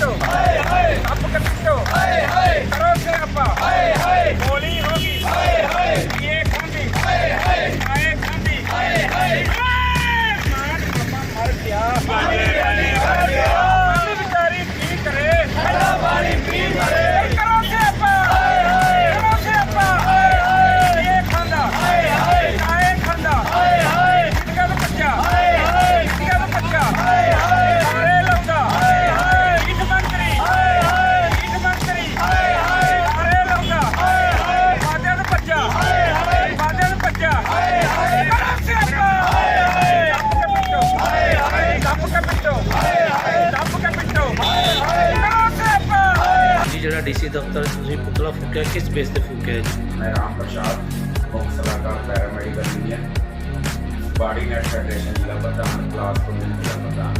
瘦 ਜਿਹੜਾ ਡੀਸੀ ਦਫ਼ਤਰ 'ਚ ਤੁਸੀਂ ਪੁਤਲਾ ਫੂਕਿਆ ਕਿਸ ਬੇਸ ਤੇ ਫੂਕਿਆ ਜੀ ਮੈਂ ਰਾਮ ਪ੍ਰਸਾਦ ਮੁੱਖ ਸਲਾਹਕਾਰ paramedical union body net federation ਜ਼ਿਲ੍ਹਾ ਪ੍ਰਧਾਨ ਕਲਾਸ ਤੋਂ ਜ਼ਿਲ੍ਹਾ ਪ੍ਰਧਾਨ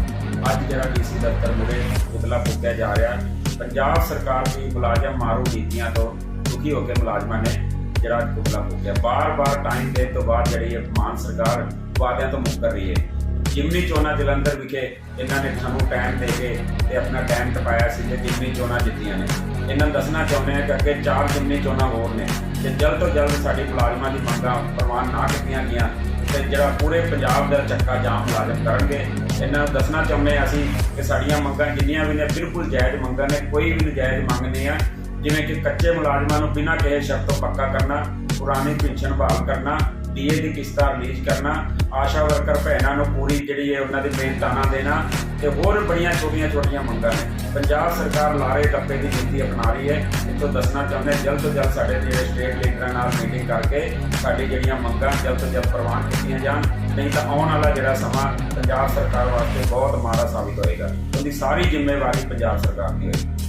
ਅੱਜ ਜਿਹੜਾ ਡੀਸੀ ਦਫ਼ਤਰ ਮੁਰੇ ਪੁਤਲਾ ਫੂਕਿਆ ਜਾ ਰਿਹਾ ਪੰਜਾਬ ਸਰਕਾਰ ਦੀ ਮੁਲਾਜ਼ਮ ਮਾਰੂ ਨੀਤੀਆਂ ਤੋਂ ਦੁਖੀ ਹੋ ਕੇ ਮੁਲਾਜ਼ਮਾਂ ਨੇ ਜਿਹੜਾ ਪੁਤਲਾ ਫੂਕਿਆ ਬਾਰ-ਬਾਰ ਟਾਈਮ ਦੇਣ ਤੋਂ ਬਾਅਦ ਜਿਹੜੀ ਇਹ ਮਾਨ ਸਰਕਾਰ ਵਾਅਦਿਆਂ ਤੋਂ ਮੁੱਕਰ ਰਹੀ ਹੈ ਜਿਮਨੀ ਚੋਣਾਂ ਜਲੰਧਰ ਵਿਖੇ ਇਹਨਾਂ ਨੇ ਸਾਨੂੰ ਟਾਈਮ ਦੇ ਕੇ ਤੇ ਆਪਣਾ ਟਾਈਮ ਟਪਾਇਆ ਸੀ ਤੇ ਜਿਮਨੀ ਚੋਣਾਂ ਜਿੱਤੀਆਂ ਨੇ। ਇਹਨਾਂ ਨੂੰ ਦੱਸਣਾ ਚਾਹੁੰਦੇ ਹਾਂ ਕਿ ਅੱਗੇ ਚਾਰ ਜਿਮਨੀ ਚੋਣਾਂ ਹੋਰ ਨੇ ਤੇ ਜਲਦ ਤੋਂ ਜਲਦ ਸਾਡੀ ਮੁਲਾਜ਼ਮਾਂ ਦੀ ਮੰਗਾਂ ਪ੍ਰਵਾਨ ਨਾ ਕੀਤੀਆਂ ਗਈਆਂ ਤੇ ਜਿਹੜਾ ਪੂਰੇ ਪੰਜਾਬ ਦਾ ਚੱਕਾ ਜਾਮ ਮੁਲਾਜ਼ਮ ਕਰਨਗੇ। ਇਹਨਾਂ ਨੂੰ ਦੱਸਣਾ ਚਾਹੁੰਦੇ ਹਾਂ ਅਸੀਂ ਕਿ ਸਾਡੀਆਂ ਮੰਗਾਂ ਜਿੰਨੀਆਂ ਵੀ ਨੇ ਬਿਲਕੁਲ ਜਾਇਜ਼ ਮੰਗਾਂ ਨੇ, ਕੋਈ ਵੀ ਨਜਾਇਜ਼ ਮੰਗ ਨਹੀਂ ਆ। ਜਿਵੇਂ ਕਿ ਕੱਚੇ ਮੁਲਾਜ਼ਮਾਂ ਨੂੰ ਬਿਨਾਂ ਕਿਸੇ ਸ਼ਰਤ ਤੋਂ ਪੱਕਾ ਕਰਨਾ, ਪੁਰਾਣੀ ਪੈਨਸ਼ਨ ਬਹਾਲ ਕਰਨਾ ਡੀਏ ਦੀ ਕਿਸ਼ਤਾਂ ਰਿਲੀਜ਼ ਕਰਨਾ, ਆਸ਼ਾ ਵਰਕਰ ਭੈਣਾਂ ਨੂੰ ਪੂਰੀ ਜਿਹੜੀ ਹੈ ਉਹਨਾਂ ਦੀ ਮਿਹਨਤਾਨਾ ਦੇਣਾ ਤੇ ਹੋਰ ਬੜੀਆਂ ਛੋਟੀਆਂ ਛੋਟੀਆਂ ਮੰਗਾਂ ਨੇ। ਪੰਜਾਬ ਸਰਕਾਰ ਲਾਰੇ ਟੱਪੇ ਦੀ ਨੀਤੀ ਅਪਣਾ ਰਹੀ ਹੈ। ਇੱਥੋਂ ਦੱਸਣਾ ਚਾਹੁੰਦੇ ਜਲਦ ਤੋਂ ਜਲਦ ਸਾਡੇ ਜਿਹੜੇ ਸਟੇਟ ਲੀਡਰਾਂ ਨਾਲ ਮੀਟਿੰਗ ਕਰਕੇ ਸਾਡੀ ਜਿਹੜੀਆਂ ਮੰਗਾਂ ਜਲਦ ਤੋਂ ਜਲਦ ਪ੍ਰਵਾਨ ਕੀਤੀਆਂ ਜਾਣ। ਨਹੀਂ ਤਾਂ ਆਉਣ ਵਾਲਾ ਜਿਹੜਾ ਸਮਾਂ ਪੰਜਾਬ ਸਰਕਾਰ ਵਾਸਤੇ ਬਹੁਤ ਮਾੜਾ ਸਾਬਿਤ ਹੋਏਗਾ। ਉਹਦੀ ਸਾਰੀ ਜ਼ਿੰਮੇਵਾਰੀ ਪੰਜਾਬ ਸਰਕਾਰ ਦੀ ਹੋਏਗੀ।